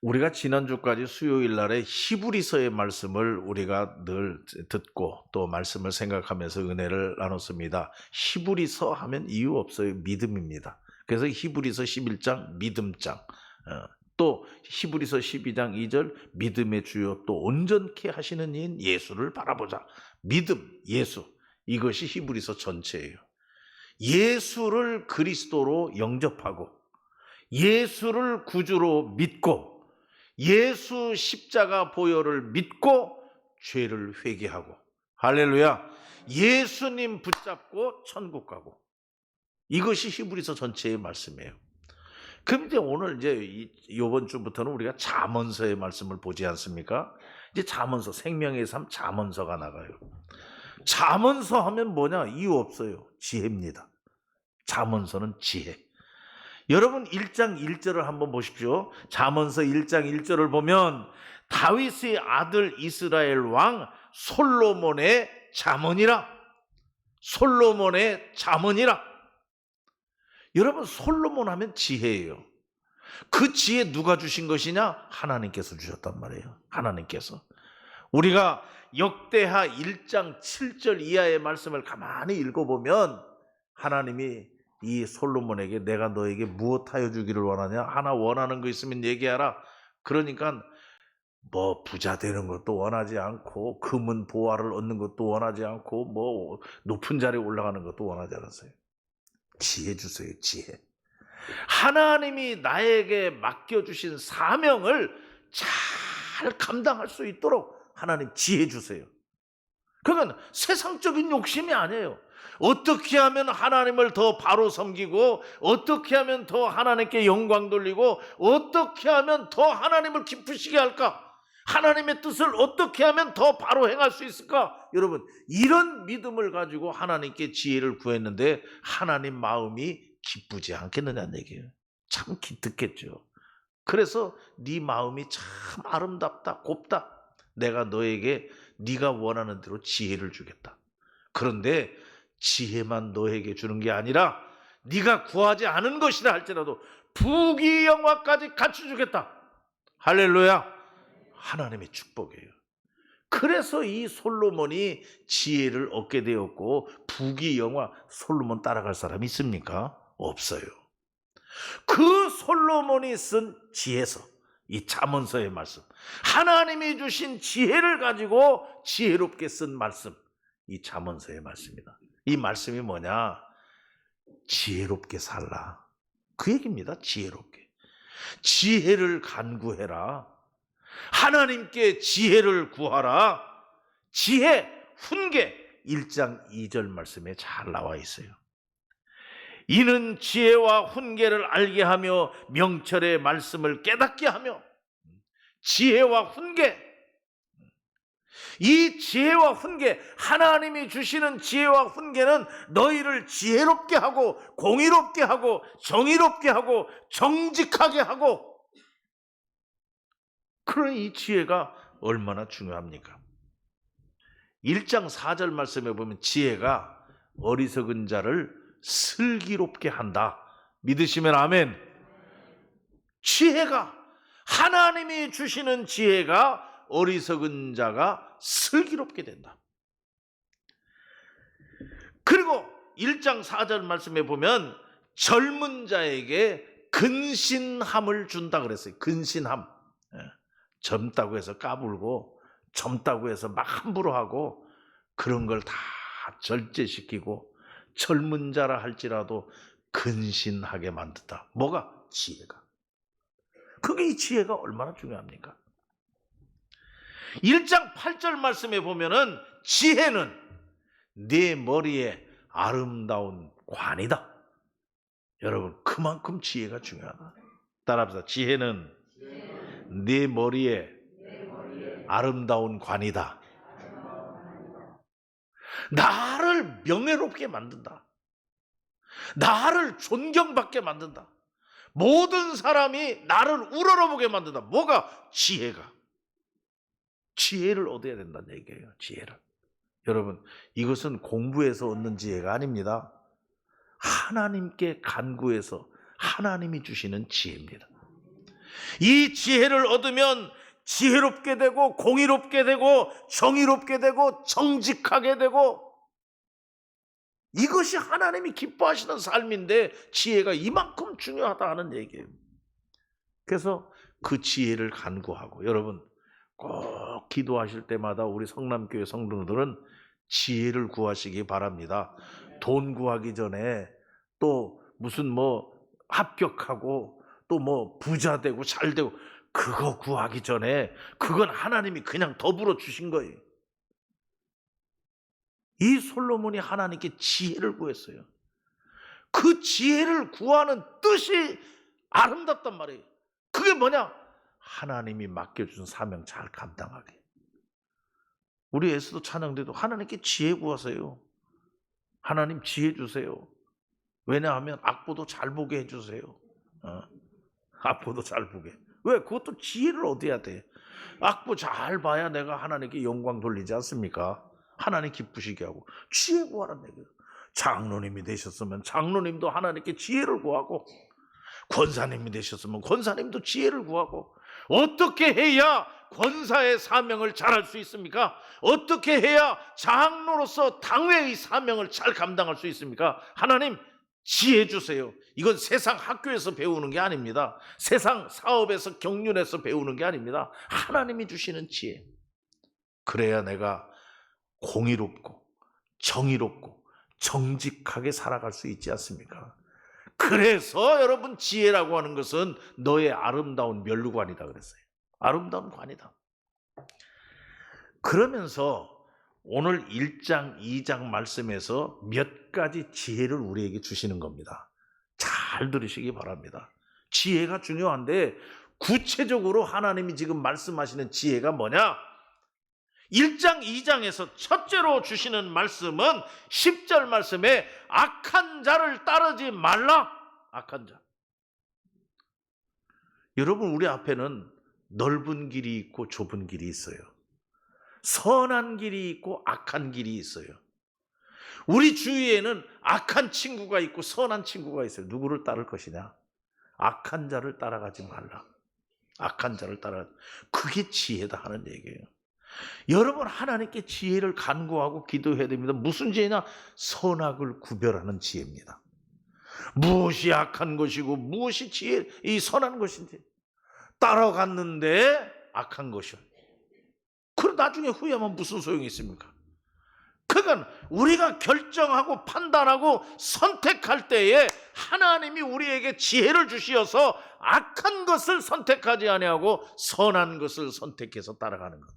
우리가 지난주까지 수요일 날에 히브리서의 말씀을 우리가 늘 듣고 또 말씀을 생각하면서 은혜를 나눴습니다. 히브리서 하면 이유 없어요. 믿음입니다. 그래서 히브리서 11장 믿음장. 어, 또 히브리서 12장 2절 믿음의 주요 또 온전케 하시는 이인 예수를 바라보자. 믿음, 예수. 이것이 히브리서 전체예요. 예수를 그리스도로 영접하고 예수를 구주로 믿고 예수 십자가 보혈을 믿고 죄를 회개하고 할렐루야 예수님 붙잡고 천국 가고 이것이 히브리서 전체의 말씀이에요. 이제 오늘 이제 이- 이번 주부터는 우리가 잠언서의 말씀을 보지 않습니까? 이제 잠언서 생명의 삶 잠언서가 나가요. 잠언서 하면 뭐냐? 이유 없어요. 지혜입니다. 잠언서는 지혜. 여러분 1장 1절을 한번 보십시오. 잠언서 1장 1절을 보면 다윗의 아들 이스라엘 왕 솔로몬의 잠언이라. 솔로몬의 잠언이라. 여러분 솔로몬 하면 지혜예요. 그 지혜 누가 주신 것이냐? 하나님께서 주셨단 말이에요. 하나님께서. 우리가 역대하 1장 7절 이하의 말씀을 가만히 읽어보면 하나님이 이 솔로몬에게 내가 너에게 무엇하여 주기를 원하냐? 하나 원하는 거 있으면 얘기하라. 그러니까 뭐 부자 되는 것도 원하지 않고 금은 보화를 얻는 것도 원하지 않고 뭐 높은 자리에 올라가는 것도 원하지 않았어요. 지혜 주세요, 지혜. 하나님이 나에게 맡겨주신 사명을 잘 감당할 수 있도록 하나님 지혜 주세요. 그건 세상적인 욕심이 아니에요. 어떻게 하면 하나님을 더 바로 섬기고, 어떻게 하면 더 하나님께 영광 돌리고, 어떻게 하면 더 하나님을 기쁘시게 할까? 하나님의 뜻을 어떻게 하면 더 바로 행할 수 있을까? 여러분, 이런 믿음을 가지고 하나님께 지혜를 구했는데, 하나님 마음이 기쁘지 않겠느냐는 얘기예요. 참 기특했죠. 그래서 네 마음이 참 아름답다, 곱다. 내가 너에게 네가 원하는 대로 지혜를 주겠다. 그런데 지혜만 너에게 주는 게 아니라 네가 구하지 않은 것이라 할지라도 부귀 영화까지 갖춰주겠다. 할렐루야. 하나님의 축복이에요. 그래서 이 솔로몬이 지혜를 얻게 되었고 부귀 영화 솔로몬 따라갈 사람이 있습니까? 없어요. 그 솔로몬이 쓴 지혜서 이 잠언서의 말씀 하나님이 주신 지혜를 가지고 지혜롭게 쓴 말씀 이 잠언서의 말씀이다. 이 말씀이 뭐냐? 지혜롭게 살라. 그 얘기입니다. 지혜롭게. 지혜를 간구해라. 하나님께 지혜를 구하라. 지혜, 훈계 1장 2절 말씀에 잘 나와 있어요. 이는 지혜와 훈계를 알게 하며 명철의 말씀을 깨닫게 하며 지혜와 훈계 이 지혜와 훈계 하나님이 주시는 지혜와 훈계는 너희를 지혜롭게 하고 공의롭게 하고 정의롭게 하고 정직하게 하고 그런 이 지혜가 얼마나 중요합니까? 1장 4절 말씀에 보면 지혜가 어리석은 자를 슬기롭게 한다. 믿으시면 아멘. 지혜가 하나님이 주시는 지혜가 어리석은 자가 슬기롭게 된다. 그리고 1장 4절 말씀에 보면 젊은 자에게 근신함을 준다 그랬어요. 근신함. 예. 젊다고 해서 까불고 젊다고 해서 막 함부로 하고 그런 걸 다 절제시키고 젊은 자라 할지라도 근신하게 만든다. 뭐가? 지혜가. 그게 이 지혜가 얼마나 중요합니까? 1장 8절 말씀에 보면은 지혜는 네 머리에 아름다운 관이다. 여러분, 그만큼 지혜가 중요하다. 따라합시다. 지혜는 네 머리에 아름다운 관이다. 나를 명예롭게 만든다. 나를 존경받게 만든다. 모든 사람이 나를 우러러보게 만든다. 뭐가? 지혜가. 지혜를 얻어야 된다는 얘기예요. 지혜를. 여러분, 이것은 공부해서 얻는 지혜가 아닙니다. 하나님께 간구해서 하나님이 주시는 지혜입니다. 이 지혜를 얻으면 지혜롭게 되고 공의롭게 되고 정의롭게 되고 정직하게 되고 이것이 하나님이 기뻐하시는 삶인데 지혜가 이만큼 중요하다 하는 얘기예요. 그래서 그 지혜를 간구하고 여러분 꼭 기도하실 때마다 우리 성남교회 성도들은 지혜를 구하시기 바랍니다. 돈 구하기 전에 또 무슨 뭐 합격하고 또 뭐 부자 되고 잘 되고 그거 구하기 전에 그건 하나님이 그냥 더불어 주신 거예요. 이 솔로몬이 하나님께 지혜를 구했어요. 그 지혜를 구하는 뜻이 아름답단 말이에요. 그게 뭐냐? 하나님이 맡겨준 사명 잘 감당하게. 우리 에스도 찬양대도 하나님께 지혜 구하세요. 하나님 지혜 주세요. 왜냐하면 악보도 잘 보게 해주세요. 어? 악보도 잘 보게. 왜? 그것도 지혜를 얻어야 돼. 악보 잘 봐야 내가 하나님께 영광 돌리지 않습니까? 하나님 기쁘시게 하고 지혜 구하라는 얘기예요. 장로님이 되셨으면 장로님도 하나님께 지혜를 구하고 권사님이 되셨으면 권사님도 지혜를 구하고 어떻게 해야 권사의 사명을 잘할 수 있습니까? 어떻게 해야 장로로서 당회의 사명을 잘 감당할 수 있습니까? 하나님 지혜 주세요. 이건 세상 학교에서 배우는 게 아닙니다. 세상 사업에서 경륜에서 배우는 게 아닙니다. 하나님이 주시는 지혜. 그래야 내가 공의롭고 정의롭고 정직하게 살아갈 수 있지 않습니까? 그래서 여러분 지혜라고 하는 것은 너의 아름다운 멸류관이다 그랬어요. 아름다운 관이다. 그러면서 오늘 1장, 2장 말씀에서 몇 가지 지혜를 우리에게 주시는 겁니다. 잘 들으시기 바랍니다. 지혜가 중요한데 구체적으로 하나님이 지금 말씀하시는 지혜가 뭐냐? 1장, 2장에서 첫째로 주시는 말씀은 10절 말씀에 악한 자를 따르지 말라. 악한 자. 여러분, 우리 앞에는 넓은 길이 있고 좁은 길이 있어요. 선한 길이 있고 악한 길이 있어요. 우리 주위에는 악한 친구가 있고 선한 친구가 있어요. 누구를 따를 것이냐? 악한 자를 따라가지 말라. 악한 자를 따라. 그게 지혜다 하는 얘기예요. 여러분 하나님께 지혜를 간구하고 기도해야 됩니다. 무슨 지혜냐? 선악을 구별하는 지혜입니다. 무엇이 악한 것이고 무엇이 지혜 이 선한 것인지 따라갔는데 악한 것이요. 그럼 나중에 후회하면 무슨 소용이 있습니까? 그건 우리가 결정하고 판단하고 선택할 때에 하나님이 우리에게 지혜를 주시어서 악한 것을 선택하지 아니하고 선한 것을 선택해서 따라가는 것.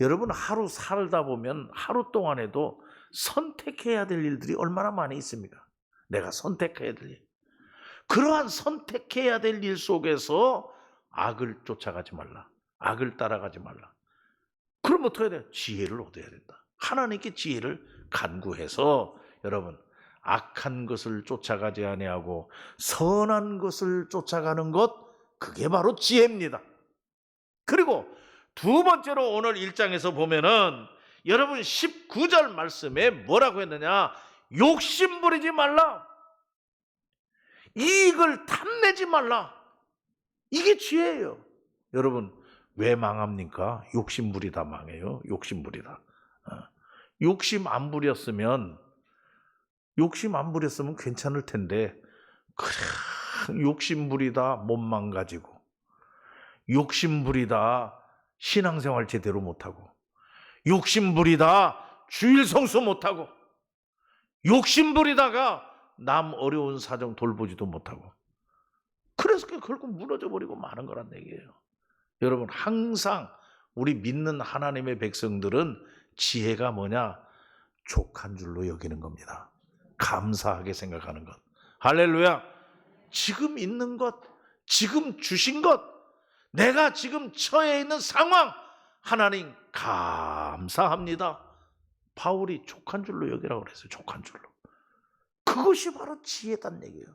여러분 하루 살다 보면 하루 동안에도 선택해야 될 일들이 얼마나 많이 있습니까? 내가 선택해야 될 일. 그러한 선택해야 될 일 속에서 악을 쫓아가지 말라. 악을 따라가지 말라. 그럼 어떻게 해야 돼? 지혜를 얻어야 된다. 하나님께 지혜를 간구해서 여러분 악한 것을 쫓아가지 아니하고 선한 것을 쫓아가는 것 그게 바로 지혜입니다. 그리고 두 번째로 오늘 1장에서 보면은 여러분 19절 말씀에 뭐라고 했느냐? 욕심 부리지 말라. 이익을 탐내지 말라. 이게 지혜예요. 여러분 왜 망합니까? 욕심 부리다 망해요. 욕심 부리다. 어. 욕심 안 부렸으면 욕심 안 부렸으면 괜찮을 텐데 욕심 부리다 못 망가지고 욕심 부리다 신앙생활 제대로 못하고 욕심 부리다 주일 성수 못하고 욕심 부리다가 남 어려운 사정 돌보지도 못하고 그래서 결국 무너져 버리고 마는 거란 얘기예요. 여러분 항상 우리 믿는 하나님의 백성들은 지혜가 뭐냐? 족한 줄로 여기는 겁니다. 감사하게 생각하는 것. 할렐루야. 지금 있는 것, 지금 주신 것, 내가 지금 처해 있는 상황, 하나님 감사합니다. 바울이 족한 줄로 여기라고 그랬어요. 족한 줄로. 그것이 바로 지혜단 얘기예요.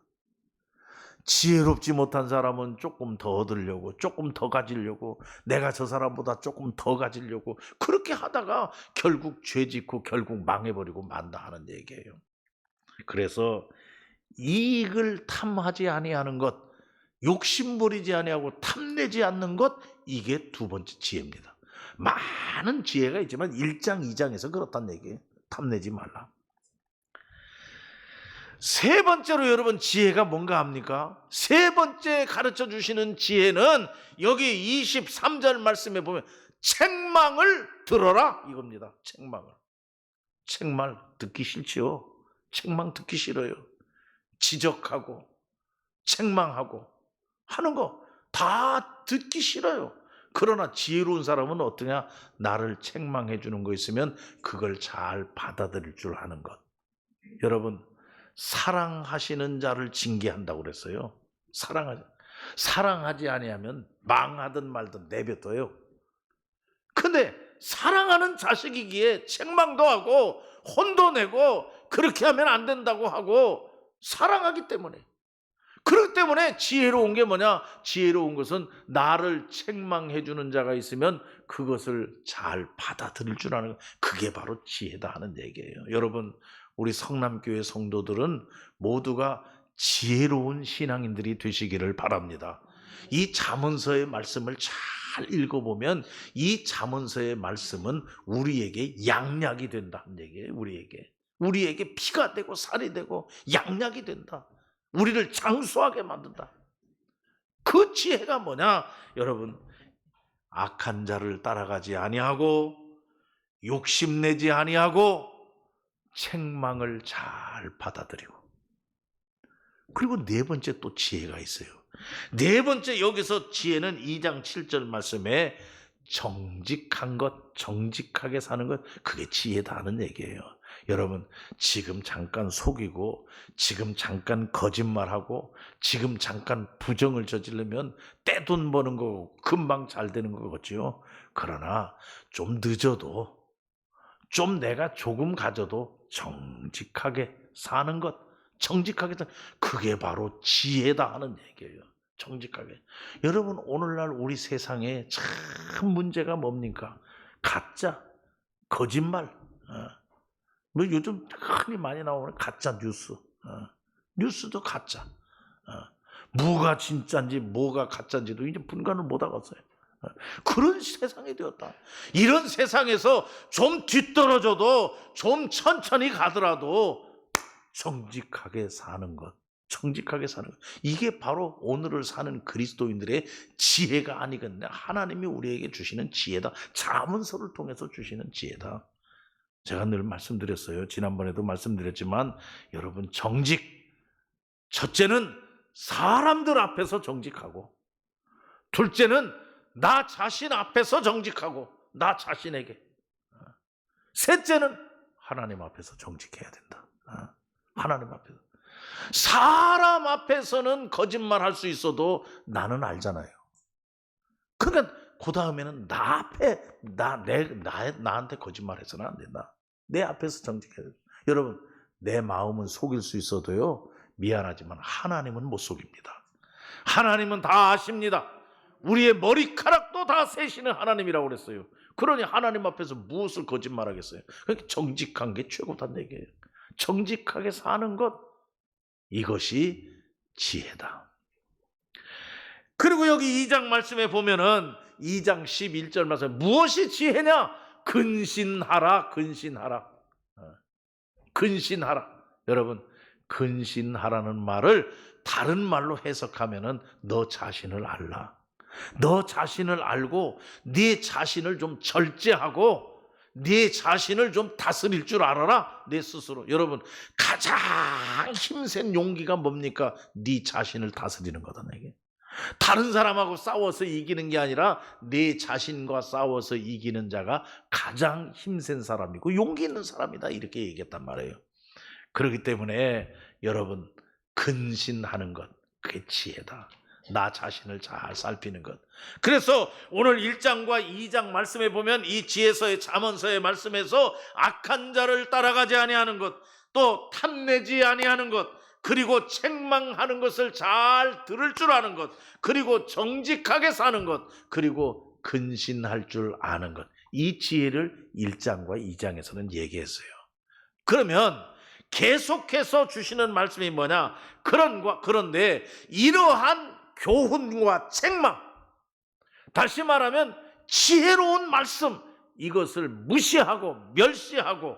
지혜롭지 못한 사람은 조금 더 얻으려고, 조금 더 가지려고, 내가 저 사람보다 조금 더 가지려고, 그렇게 하다가 결국 죄 짓고 결국 망해버리고 만다 하는 얘기예요. 그래서 이익을 탐하지 아니하는 것, 욕심부리지 아니하고 탐내지 않는 것 이게 두 번째 지혜입니다. 많은 지혜가 있지만 1장, 2장에서 그렇다는 얘기예요. 탐내지 말라. 세 번째로 여러분 지혜가 뭔가 합니까? 세 번째 가르쳐 주시는 지혜는 여기 23절 말씀에 보면 책망을 들어라 이겁니다. 책망을. 책말 듣기 싫지요. 책망 듣기 싫어요. 지적하고 책망하고 하는 거 다 듣기 싫어요. 그러나 지혜로운 사람은 어떠냐? 나를 책망해 주는 거 있으면 그걸 잘 받아들일 줄 아는 것. 여러분 사랑하시는 자를 징계한다고 그랬어요. 사랑하지 사랑하지 아니하면 망하든 말든 내뱉어요. 근데 사랑하는 자식이기에 책망도 하고 혼도 내고 그렇게 하면 안 된다고 하고 사랑하기 때문에 그렇기 때문에 지혜로운 게 뭐냐? 지혜로운 것은 나를 책망해 주는 자가 있으면 그것을 잘 받아들일 줄 아는 것. 그게 바로 지혜다 하는 얘기예요. 여러분, 우리 성남교회 성도들은 모두가 지혜로운 신앙인들이 되시기를 바랍니다. 이 잠언서의 말씀을 잘 읽어보면 이 잠언서의 말씀은 우리에게 양약이 된다는 얘기예요. 우리에게 우리에게 피가 되고 살이 되고 양약이 된다. 우리를 장수하게 만든다. 그 지혜가 뭐냐? 여러분, 악한 자를 따라가지 아니하고 욕심내지 아니하고 책망을 잘 받아들이고 그리고 네 번째 또 지혜가 있어요. 네 번째 여기서 지혜는 2장 7절 말씀에 정직한 것, 정직하게 사는 것, 그게 지혜다 하는 얘기예요. 여러분, 지금 잠깐 속이고, 지금 잠깐 거짓말하고, 지금 잠깐 부정을 저지르면 떼돈 버는 거고, 금방 잘 되는 거겠지요. 그러나 좀 늦어도, 좀 내가 조금 가져도 정직하게 사는 것, 정직하게 사는 그게 바로 지혜다 하는 얘기예요. 정직하게. 여러분, 오늘날 우리 세상에 참 문제가 뭡니까? 가짜, 거짓말. 어. 뭐 요즘 흔히 많이 나오는 가짜 뉴스. 어. 뉴스도 가짜. 어. 뭐가 진짜인지 뭐가 가짜인지도 이제 분간을 못 하겠어요. 어. 그런 세상이 되었다. 이런 세상에서 좀 뒤떨어져도 좀 천천히 가더라도 정직하게 사는 것. 정직하게 사는 것. 이게 바로 오늘을 사는 그리스도인들의 지혜가 아니겠냐. 하나님이 우리에게 주시는 지혜다. 자문서를 통해서 주시는 지혜다. 제가 늘 말씀드렸어요. 지난번에도 말씀드렸지만 여러분 정직 첫째는 사람들 앞에서 정직하고 둘째는 나 자신 앞에서 정직하고 나 자신에게 셋째는 하나님 앞에서 정직해야 된다. 어? 하나님 앞에서 사람 앞에서는 거짓말 할 수 있어도 나는 알잖아요. 그러니까 그 다음에는 나 앞에 나 내 나, 나한테 거짓말해서는 안 된다. 내 앞에서 정직해야 돼. 여러분 내 마음은 속일 수 있어도요 미안하지만 하나님은 못 속입니다. 하나님은 다 아십니다. 우리의 머리카락도 다 세시는 하나님이라고 그랬어요. 그러니 하나님 앞에서 무엇을 거짓말하겠어요? 그러니까 정직한 게 최고단 얘기예요. 정직하게 사는 것 이것이 지혜다. 그리고 여기 2장 말씀에 보면은 2장 11절 말씀 무엇이 지혜냐? 근신하라 근신하라. 어, 근신하라. 여러분 근신하라는 말을 다른 말로 해석하면은 너 자신을 알라. 너 자신을 알고 네 자신을 좀 절제하고 네 자신을 좀 다스릴 줄 알아라. 내 스스로. 여러분 가장 힘센 용기가 뭡니까? 네 자신을 다스리는 거다 내게 다른 사람하고 싸워서 이기는 게 아니라 내 자신과 싸워서 이기는 자가 가장 힘센 사람이고 용기 있는 사람이다 이렇게 얘기했단 말이에요. 그렇기 때문에 여러분 근신하는 것 그게 지혜다. 나 자신을 잘 살피는 것. 그래서 오늘 1장과 2장 말씀에 보면 이 지혜서의 잠언서의 말씀에서 악한 자를 따라가지 아니하는 것, 또 탐내지 아니하는 것, 그리고 책망하는 것을 잘 들을 줄 아는 것, 그리고 정직하게 사는 것, 그리고 근신할 줄 아는 것. 이 지혜를 1장과 2장에서는 얘기했어요. 그러면 계속해서 주시는 말씀이 뭐냐? 그런 그런데 이러한 교훈과 책망. 다시 말하면 지혜로운 말씀 이것을 무시하고 멸시하고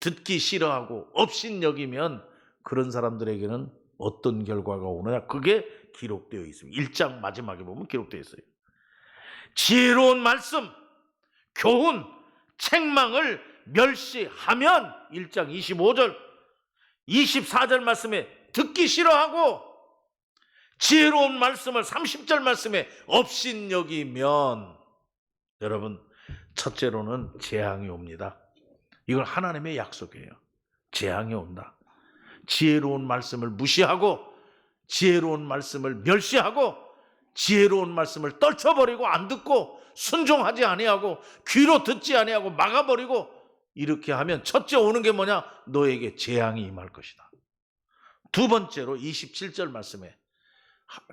듣기 싫어하고 업신여기면 그런 사람들에게는 어떤 결과가 오느냐 그게 기록되어 있습니다. 1장 마지막에 보면 기록되어 있어요. 지혜로운 말씀, 교훈, 책망을 멸시하면 1장 25절, 24절 말씀에 듣기 싫어하고 지혜로운 말씀을 30절 말씀에 업신여기면 여러분 첫째로는 재앙이 옵니다. 이건 하나님의 약속이에요. 재앙이 온다. 지혜로운 말씀을 무시하고 지혜로운 말씀을 멸시하고 지혜로운 말씀을 떨쳐버리고 안 듣고 순종하지 아니하고 귀로 듣지 아니하고 막아버리고 이렇게 하면 첫째 오는 게 뭐냐? 너에게 재앙이 임할 것이다. 두 번째로 27절 말씀에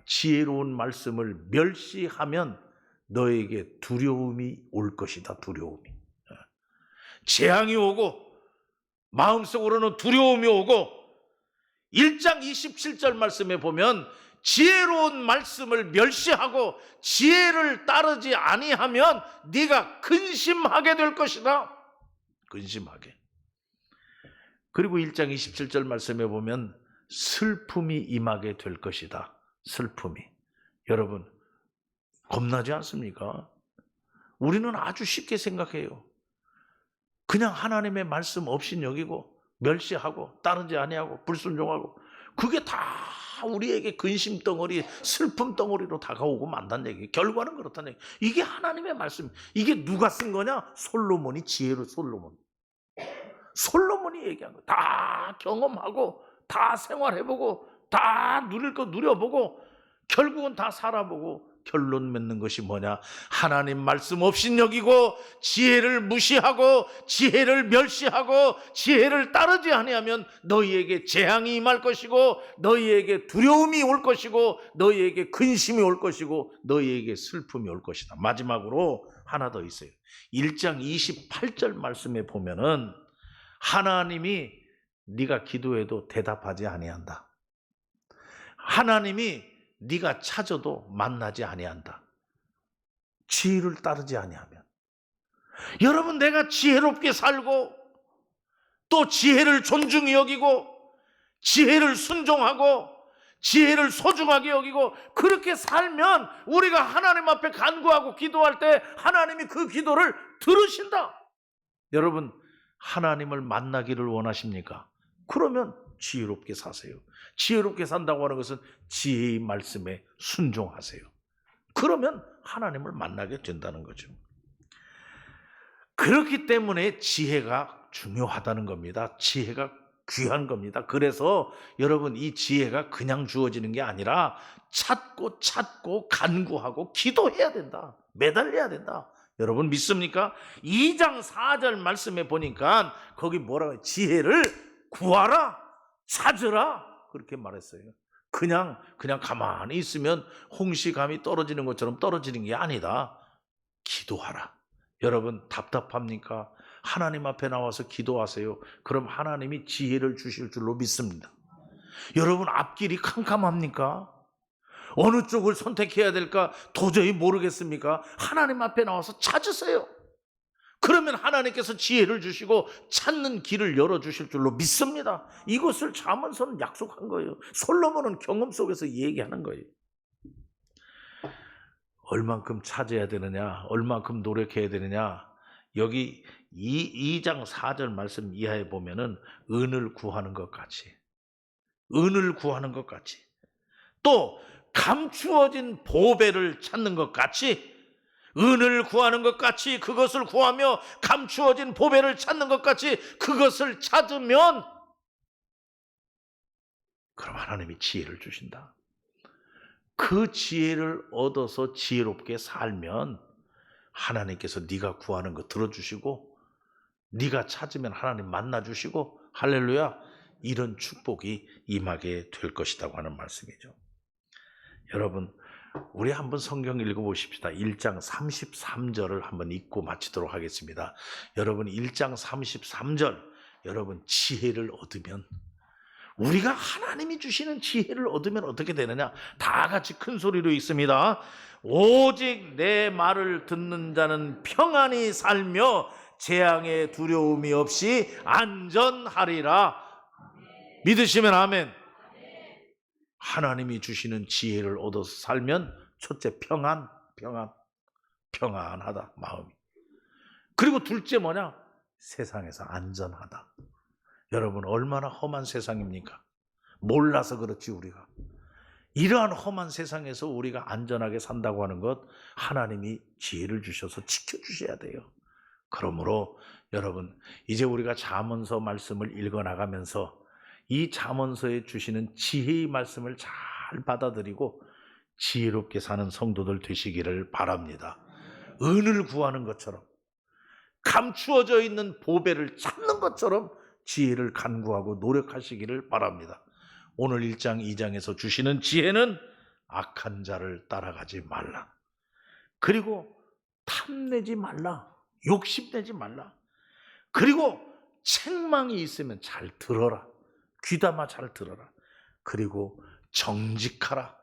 지혜로운 말씀을 멸시하면 너에게 두려움이 올 것이다. 두려움이. 예. 재앙이 오고 마음속으로는 두려움이 오고 1장 27절 말씀에 보면 지혜로운 말씀을 멸시하고 지혜를 따르지 아니하면 네가 근심하게 될 것이다. 근심하게. 그리고 1장 27절 말씀에 보면 슬픔이 임하게 될 것이다. 슬픔이. 여러분, 겁나지 않습니까? 우리는 아주 쉽게 생각해요. 그냥 하나님의 말씀 없인 여기고 멸시하고 따르지 아니하고 불순종하고 그게 다 우리에게 근심 덩어리, 슬픔 덩어리로 다가오고 만단 얘기. 결과는 그렇다는 얘기. 이게 하나님의 말씀. 이게 누가 쓴 거냐? 솔로몬이 지혜로 솔로몬. 솔로몬이 얘기한 거. 다 경험하고 다 생활해보고 다 누릴 거 누려보고 결국은 다 살아보고 결론 맺는 것이 뭐냐? 하나님 말씀 없인 여기고 지혜를 무시하고 지혜를 멸시하고 지혜를 따르지 아니하면 너희에게 재앙이 임할 것이고 너희에게 두려움이 올 것이고 너희에게 근심이 올 것이고 너희에게 슬픔이 올 것이다. 마지막으로 하나 더 있어요. 1장 28절 말씀에 보면은 하나님이 네가 기도해도 대답하지 아니한다. 하나님이 네가 찾아도 만나지 아니한다. 지혜를 따르지 아니하면. 여러분 내가 지혜롭게 살고 또 지혜를 존중히 여기고 지혜를 순종하고 지혜를 소중하게 여기고 그렇게 살면 우리가 하나님 앞에 간구하고 기도할 때 하나님이 그 기도를 들으신다. 여러분 하나님을 만나기를 원하십니까? 그러면 지혜롭게 사세요. 지혜롭게 산다고 하는 것은 지혜의 말씀에 순종하세요. 그러면 하나님을 만나게 된다는 거죠. 그렇기 때문에 지혜가 중요하다는 겁니다. 지혜가 귀한 겁니다. 그래서 여러분 이 지혜가 그냥 주어지는 게 아니라 찾고 찾고 간구하고 기도해야 된다. 매달려야 된다. 여러분 믿습니까? 2장 4절 말씀에 보니까 거기 뭐라고? 지혜를 구하라. 찾으라. 그렇게 말했어요. 그냥 그냥 가만히 있으면 홍시감이 떨어지는 것처럼 떨어지는 게 아니다. 기도하라. 여러분 답답합니까? 하나님 앞에 나와서 기도하세요. 그럼 하나님이 지혜를 주실 줄로 믿습니다. 여러분 앞길이 캄캄합니까? 어느 쪽을 선택해야 될까 도저히 모르겠습니까? 하나님 앞에 나와서 찾으세요. 그러면 하나님께서 지혜를 주시고 찾는 길을 열어주실 줄로 믿습니다. 이것을 자문서는 약속한 거예요. 솔로몬은 경험 속에서 얘기하는 거예요. 얼만큼 찾아야 되느냐, 얼만큼 노력해야 되느냐. 여기 2, 2장 4절 말씀 이하에 보면은 은을 구하는 것 같이, 은을 구하는 것 같이, 또 감추어진 보배를 찾는 것 같이 은을 구하는 것 같이 그것을 구하며 감추어진 보배를 찾는 것 같이 그것을 찾으면 그럼 하나님이 지혜를 주신다. 그 지혜를 얻어서 지혜롭게 살면 하나님께서 네가 구하는 거 들어주시고 네가 찾으면 하나님 만나 주시고 할렐루야 이런 축복이 임하게 될 것이라고 하는 말씀이죠. 여러분 우리 한번 성경 읽어보십시다. 1장 33절을 한번 읽고 마치도록 하겠습니다. 여러분 1장 33절 여러분 지혜를 얻으면 우리가 하나님이 주시는 지혜를 얻으면 어떻게 되느냐? 다 같이 큰 소리로 읽습니다. 오직 내 말을 듣는 자는 평안히 살며 재앙의 두려움이 없이 안전하리라. 믿으시면 아멘. 하나님이 주시는 지혜를 얻어서 살면 첫째 평안, 평안, 평안하다 마음이. 그리고 둘째 뭐냐? 세상에서 안전하다. 여러분 얼마나 험한 세상입니까? 몰라서 그렇지 우리가. 이러한 험한 세상에서 우리가 안전하게 산다고 하는 것 하나님이 지혜를 주셔서 지켜 주셔야 돼요. 그러므로 여러분 이제 우리가 잠언서 말씀을 읽어 나가면서 이 잠언서에 주시는 지혜의 말씀을 잘 받아들이고 지혜롭게 사는 성도들 되시기를 바랍니다. 은을 구하는 것처럼 감추어져 있는 보배를 찾는 것처럼 지혜를 간구하고 노력하시기를 바랍니다. 오늘 1장 2장에서 주시는 지혜는 악한 자를 따라가지 말라. 그리고 탐내지 말라. 욕심내지 말라. 그리고 책망이 있으면 잘 들어라. 귀담아 잘 들어라. 그리고 정직하라.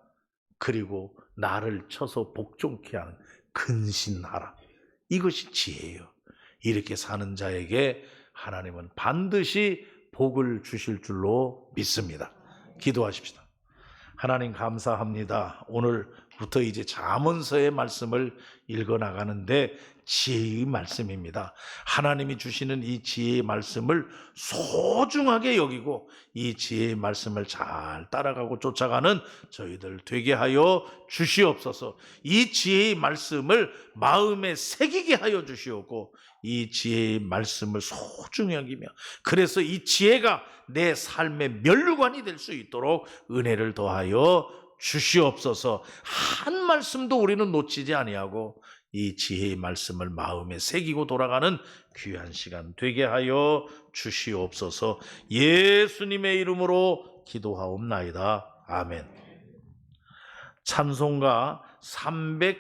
그리고 나를 쳐서 복종케 하는 근신하라. 이것이 지혜예요. 이렇게 사는 자에게 하나님은 반드시 복을 주실 줄로 믿습니다. 기도하십시다. 하나님 감사합니다. 오늘 부터 이제 잠언서의 말씀을 읽어 나가는데 지혜의 말씀입니다. 하나님이 주시는 이 지혜의 말씀을 소중하게 여기고 이 지혜의 말씀을 잘 따라가고 쫓아가는 저희들 되게 하여 주시옵소서. 이 지혜의 말씀을 마음에 새기게 하여 주시옵고 이 지혜의 말씀을 소중히 여기며 그래서 이 지혜가 내 삶의 면류관이 될 수 있도록 은혜를 더하여 주시옵소서. 한 말씀도 우리는 놓치지 아니하고 이 지혜의 말씀을 마음에 새기고 돌아가는 귀한 시간 되게 하여 주시옵소서. 예수님의 이름으로 기도하옵나이다. 아멘. 찬송가 300